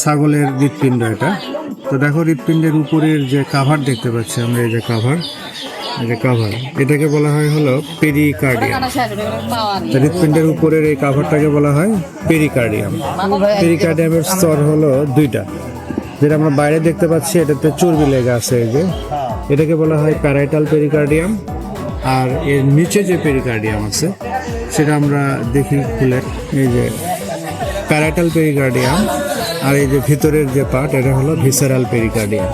ছাগলের হৃৎপিণ্ড এটা। তো দেখো, হৃৎপিণ্ডের উপরের যে কাভার দেখতে পাচ্ছি আমরা, এই যে কাভার এই যে কাভার এটাকে বলা হয় হলো পেরিকার্ডিয়াম হৃৎপিণ্ডের উপরের এই কাভারটাকে বলা হয় পেরিকার্ডিয়াম পেরিকার্ডিয়ামের স্তর হলো দুইটা। যেটা আমরা বাইরে দেখতে পাচ্ছি, এটাতে চর্বি লেগে আছে, এই যে। এটাকে বলা হয় প্যারাইটাল পেরিকার্ডিয়াম আর এর নিচে যে পেরিকার্ডিয়াম আছে, সেটা আমরা দেখি খুলে। এই যে প্যারাটাল পেরিকার্ডিয়াম আর এই যে ভিতরের যে পার্ট এটা হলো ভিসারাল পেরিকার্ডিয়াম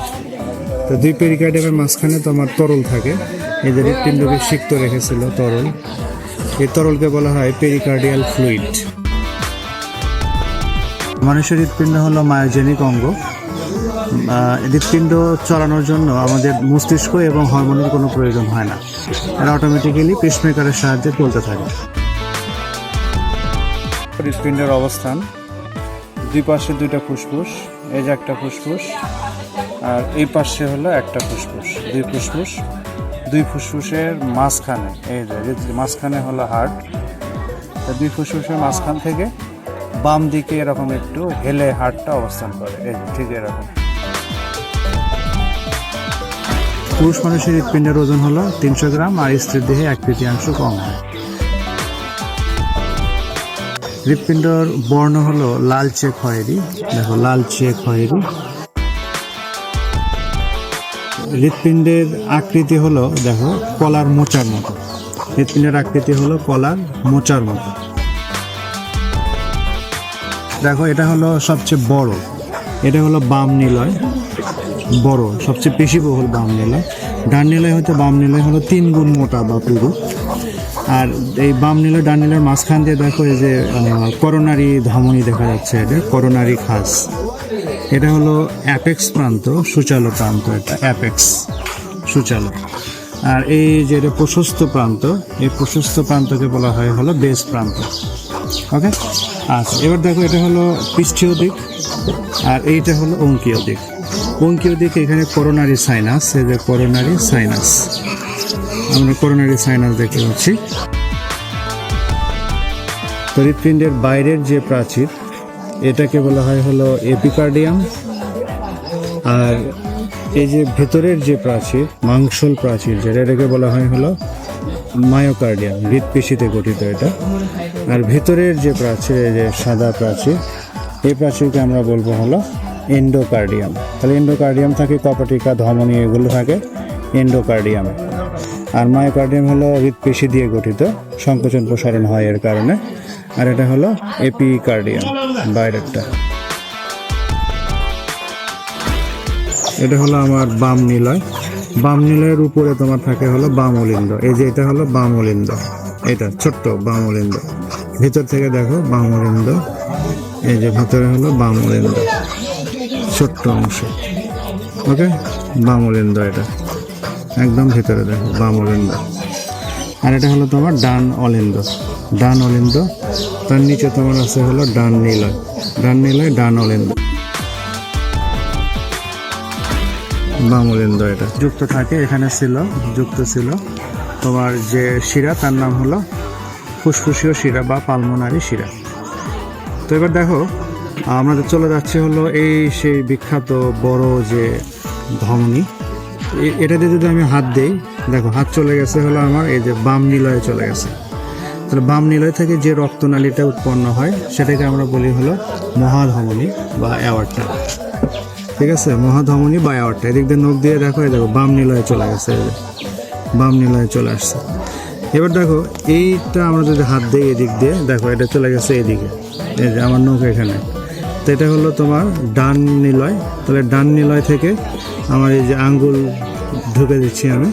তো দুই পেরিকার্ডিয়ামের মাঝখানে তোমার তরল থাকে। এই যে হৃৎপিণ্ডকে সিক্ত রেখেছিল তরল। এই তরলকে বলা হয় পেরিকার্ডিয়াল ফ্লুইড মানুষের হৃৎপিণ্ড হলো মায়োজেনিক অঙ্গ। হৃৎপিণ্ড চলানোর জন্য আমাদের মস্তিষ্ক এবং হরমোনের কোনো প্রয়োজন হয় না। এরা অটোমেটিক্যালি পেসমেকারের সাহায্যে চলতে থাকে। হৃৎপিণ্ডের অবস্থান। দুই পাশে দুইটা ফুসফুস, এই যে একটা ফুসফুস, আর এই পাশে হলো একটা ফুসফুস, দুই ফুসফুস, দুই ফুসফুসের মাঝখানে, এই যে মাঝখানে হলো হার্ট দুই ফুসফুসের মাঝখান থেকে বাম দিকে এরকম একটু হেলে হার্টটা অবস্থান করে, এই ঠিক এরকম। পুরুষ মানুষের হৃৎপিণ্ডের ওজন হলো তিনশো গ্রাম আর স্ত্রীর দেহে এক তৃতীয়াংশ কম হয়। হৃৎপিণ্ডর বর্ণ হলো লালচে খয়েরি। দেখো, লালচে খয়েরি। হৃৎপিণ্ডের আকৃতি হলো, দেখো, কলার মোচার মতো। হৃৎপিণ্ডের আকৃতি হলো কলার মোচার মতো। দেখো, এটা হলো সবচেয়ে বড়। এটা হলো বাম নিলয়। বড়, সবচেয়ে বেশি বহুল বাম নিলয়। ডান নিলয় হতে বাম নিলয় হলো তিন গুণ মোটা বা পুরু আর এই বাম নীল, ডান নীলের মাঝখান দিয়ে দেখো এই যে করোনারি ধমনী দেখা যাচ্ছে এটা, করোনারি খাস। এটা হলো অ্যাপেক্স প্রান্ত, সুচালো প্রান্ত এটা, অ্যাপেক্স, সুচালো। আর এই যে এটা প্রশস্ত প্রান্ত, এই প্রশস্ত প্রান্তকে বলা হয় হলো বেস প্রান্ত। ওকে? আচ্ছা এবার দেখো এটা হলো পৃষ্ঠীয় দিক, আর এইটা হলো অঙ্কীয় দিক। অঙ্কীয় দিক এখানে করোনারি সাইনাস, এই যে করোনারি সাইনাস। আমরা করোনারি সাইনাস দেখতে পাচ্ছি হৃৎপিণ্ডের বাইরের যে প্রাচীর, এটাকে বলা হয় হলো এপিকার্ডিয়াম। আর এই যে ভেতরের যে প্রাচীর, মাংসল প্রাচীর, যেটা এটাকে বলা হয় হলো মায়োকার্ডিয়াম, হৃৎপেশিতে গঠিত এটা। আর ভেতরের যে প্রাচীর যে সাদা প্রাচীর, এই প্রাচীরকে আমরা বলব হলো এন্ডোকার্ডিয়াম তাহলে এন্ডোকার্ডিয়াম থাকে, কপাটিকা, ধমনী, এগুলো থাকে এন্ডোকার্ডিয়ামে আর মায়োকার্ডিয়াম হলো হৃৎপেশি দিয়ে গঠিত, সংকোচন প্রসারণ হয় এর কারণে। আর এটা হলো এপি এপিকার্ডিয়াম বাইরেরটা এটা হলো আমার বাম নিলয়। বাম নিলয়ের উপরে তোমার থাকে হলো বাম অলিন্দ এই যে এটা হলো বাম অলিন্দ এটা ছোট্ট বাম অলিন্দ ভিতর থেকে দেখো বাম অলিন্দ এই যে ভিতরে হলো বাম অলিন্দ ছোট্ট অংশ। ওকে? বাম অলিন্দ এটা। একদম ভিতরে দেখো, বাম অলিন্দ। আর এটা হলো তোমার ডান অলিন্দ ডান অলিন্দ। তার নিচে তোমার আছে হলো ডান নীলয় ডান নীলয়, ডান অলিন্দ। বাম অলিন্দ এটা। যুক্ত থাকে, এখানে ছিল, যুক্ত ছিল। তোমার যে শিরা, তার নাম হলো ফুসফুসীয় শিরা বা পালমোনারি শিরা। তো এবার দেখো আমাদের চলে যাচ্ছে হলো এই সেই বিখ্যাত বড় যে ধমনী এটাতে যদি আমি হাত দিই, দেখো, হাত চলে গেছে হলো আমার, এই যে বাম নিলয়ে চলে গেছে। তাহলে বাম নিলয় থেকে যে রক্তনালীটা উৎপন্ন হয়, সেটাকে আমরা বলি হলো মহাধমনী বা অ্যাওয়ার্ডটা। ঠিক আছে? মহাধমনী বা অ্যাওয়ার্ডটা। এদিক দিয়ে নখ দিয়ে দেখো, এই দেখো, বাম নিলয়ে চলে গেছে। বাম নিলয়ে চলে আসছে। এবার দেখো, এইটা আমরা যদি হাত দিই এদিক দিয়ে, দেখো, এটা চলে গেছে এদিকে। এই যে, আমার নখ এখানে। তো এটা হলো তোমার ডান নিলয়। তাহলে ডান নিলয় থেকে আমার এই যে আঙ্গুল ঢুকে দিচ্ছি আমি,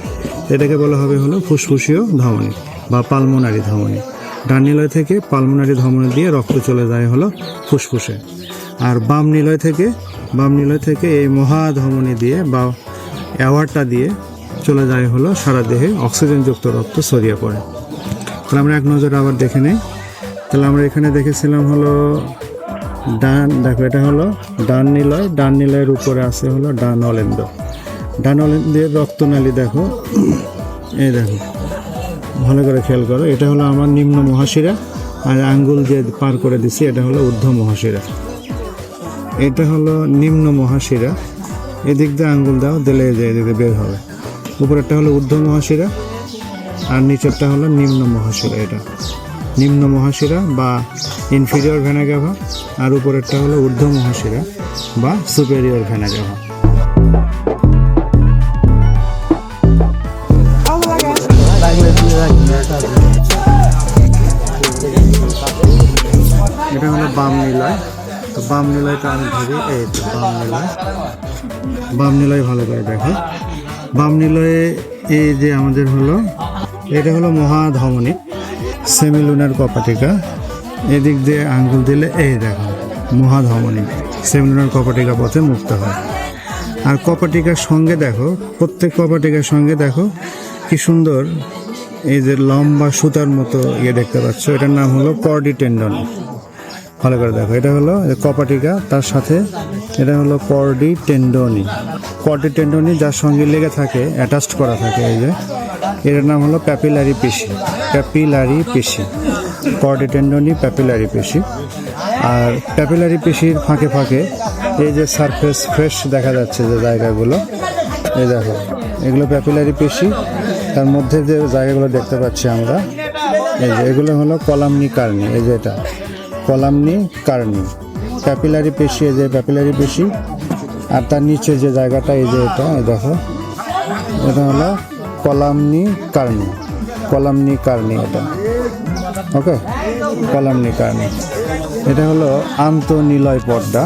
এটাকে বলা হবে হলো ফুসফুসীয় ধমনী বা পালমোনারি ধমনী। ডান নিলয় থেকে পালমোনারি ধমনী দিয়ে রক্ত চলে যায় হলো ফুসফুসে। আর বাম নিলয় থেকে, বাম নিলয় থেকে এই মহাধমনী দিয়ে বা অ্যাওয়ার্ডটা দিয়ে চলে যায় হলো সারা দেহে অক্সিজেনযুক্ত রক্ত ছড়িয়ে পড়ে। তাহলে আমরা এক নজর আবার দেখে নেই। তাহলে আমরা এখানে দেখেছিলাম হলো ডান, দেখো, এটা হলো ডান নিলয়, ডান নিলয়ের উপরে আছে হলো ডান অলেন্দ। ডান অলেন্দের রক্তনালী দেখো, এই দেখো, ভালো করে খেয়াল করো, এটা হলো আমার নিম্ন মহাশিরা, আর আঙ্গুল যে পার করে দিছি, এটা হলো ঊর্ধ্ব মহাশিরা। এটা হলো নিম্ন মহাশিরা, এদিক দিয়ে আঙ্গুল দাও, দিলে যে এদিক বের হবে। উপরেরটা হলো ঊর্ধ্ব মহাশিরা, আর নিচেরটা হলো নিম্ন মহাশিরা এটা। নিম্ন মহাশিরা বা ইনফিরিয়র ভেনাগাভা আর উপরেরটা হলো ঊর্ধ্ব মহাশিরা বা সুপেরিয়র ভেনাগাভা এটা হলো বাম নিলয়। তো বাম নিলয়টা আমি ধরি, এই তো বাম নিলয়। বাম নিলয় ভালো করে দেখো। বাম নিলয়ে এই যে আমাদের হলো, এটা হলো মহাধমনী। সেমিলুনার কপাটিকা। এদিক দিয়ে আঙ্গুল দিলে এই দেখো, মহাধমনী। সেমিলুনার কপাটিকা পথে মুক্ত হয়। আর কপাটিকার সঙ্গে দেখো, প্রত্যেক কপাটিকার সঙ্গে দেখো, কি সুন্দর। এই যে লম্বা সুতার মতো ইয়ে দেখতে পাচ্ছ, এটার নাম হলো কর্ডি টেন্ডন। ভালো করে দেখো, এটা হলো কপাটিকা, তার সাথে এটা হলো কর্ডি টেন্ডনি। কর্ডি টেন্ডনি যার সঙ্গে লেগে থাকে, অ্যাটাচড করা থাকে এই যে। এটার নাম হলো প্যাপিলারি পেশি প্যাপিলারি পেশি। কর্ডি টেন্ডনি প্যাপিলারি পেশি। আর প্যাপিলারি পেশির ফাঁকে ফাঁকে এই যে সারফেস ফ্রেশ দেখা যাচ্ছে যে জায়গাগুলো, এই দেখো, এগুলো প্যাপিলারি পেশি। তার মধ্যে যে জায়গাগুলো দেখতে পাচ্ছি আমরা, এই যে এগুলো হলো কলামনি কার্নি, এই যে এটা, কলামনি কার্নি। প্যাপিলারি পেশি, এই যে প্যাপিলারি পেশি। আর তার নিচে যে জায়গাটা, এই যে এটা, এই দেখো, এটা হলো কলামনি কার্নি কলামনি কার্নি এটা। ওকে কলামনি কার্নি এটা হলো আন্তনিলয় পর্দা।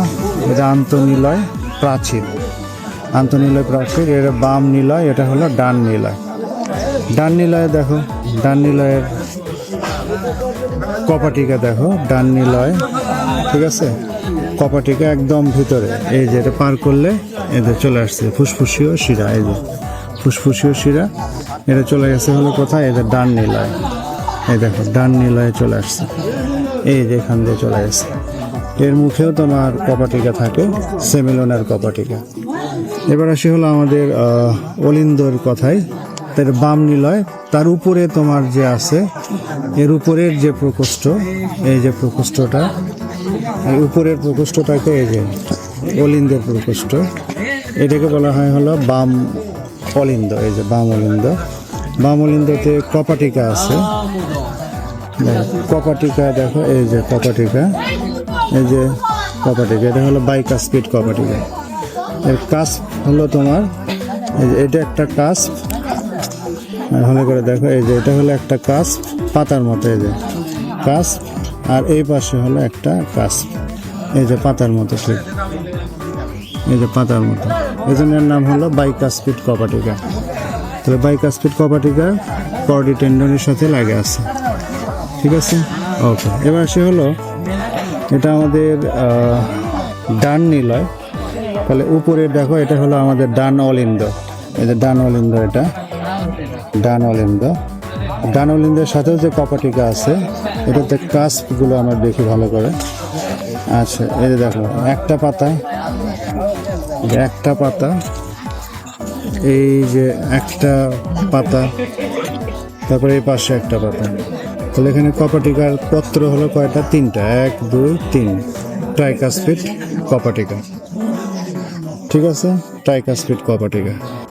এটা আন্তনিলয় প্রাচীর। আন্তনিলয় প্রাচীর এটা বাম নিলয়, এটা হলো ডান নিলয়। ডান নিলয়ে দেখো, ডান নিলয়ের কপাটিকা দেখো, ডান নিলয়, ঠিক আছে? কপাটিকা একদম ভিতরে, এই যে এটা পার করলে এদের চলে আসছে, ফুসফুসীয় শিরা, এই যে। ফুসফুসীয় শিরা। এটা চলে গেছে হলো কোথায়? এদের ডান নিলয়। এই দেখো, ডান নিলয়ে চলে আসছে। এই যে এখান দিয়ে চলে গেছে। এর মুখেও তোমার কপাটিকা থাকে, সেমিলোনার কপাটিকা। এবার আসি হলো আমাদের অলিন্দর কথায়। তার বাম নিলয়, তার উপরে তোমার যে আছে, এর উপরের যে প্রকোষ্ঠ, এই যে প্রকোষ্ঠটা উপরের প্রকোষ্ঠটাকে এই যে অলিন্দের প্রকোষ্ঠ, এটাকে বলা হয় হলো বাম অলিন্দ এই যে বাম অলিন্দ বাম অলিন্দতে কপাটিকা আছে। কপাটিকা দেখো, এই যে কপাটিকা। এই যে কপাটিকা, এটা হলো বাইকাস্পিড কপাটিকা। এর কাস্প হলো তোমার, এই যে এটা একটা কাস্প। ভালো করে দেখো, এই যে এটা হলো একটা কাস্প, পাতার মতো, এই যে কাস্প। আর এই পাশে হলো একটা কাস্প, এই যে পাতার মতো ঠিক। এই যে পাতার মতো এর নাম হলো বাইকাস্পিড কপাটিকা। তাহলে বাইকাস্পিড কপাটিকা কর্ডি টেন্ডনের সাথে লাগে আছে। ঠিক আছে? ওকে এবার সে হলো এটা আমাদের ডান নিলয়। তাহলে উপরে দেখো, এটা হলো আমাদের ডান অলিন্দ। এই যে ডান অলিন্দ এটা। ডান অলিন্দ। ডান অলিন্দের সাথেও যে কপাটিকা আছে, এটাতে কাস্পগুলো আমরা দেখি ভালো করে। আচ্ছা এই যে দেখো, একটা পাতা এই যে একটা পাতা, এই যে একটা পাতা, তারপরে এই পাশে একটা পাতা। তাহলে এখানে কপাটিকার পত্র হলো কয়টা? তিনটা। এক, দুই, তিন। ট্রাইকাসপিড কপাটিকা। ঠিক আছে? ট্রাইকাসপিড কপাটিকা।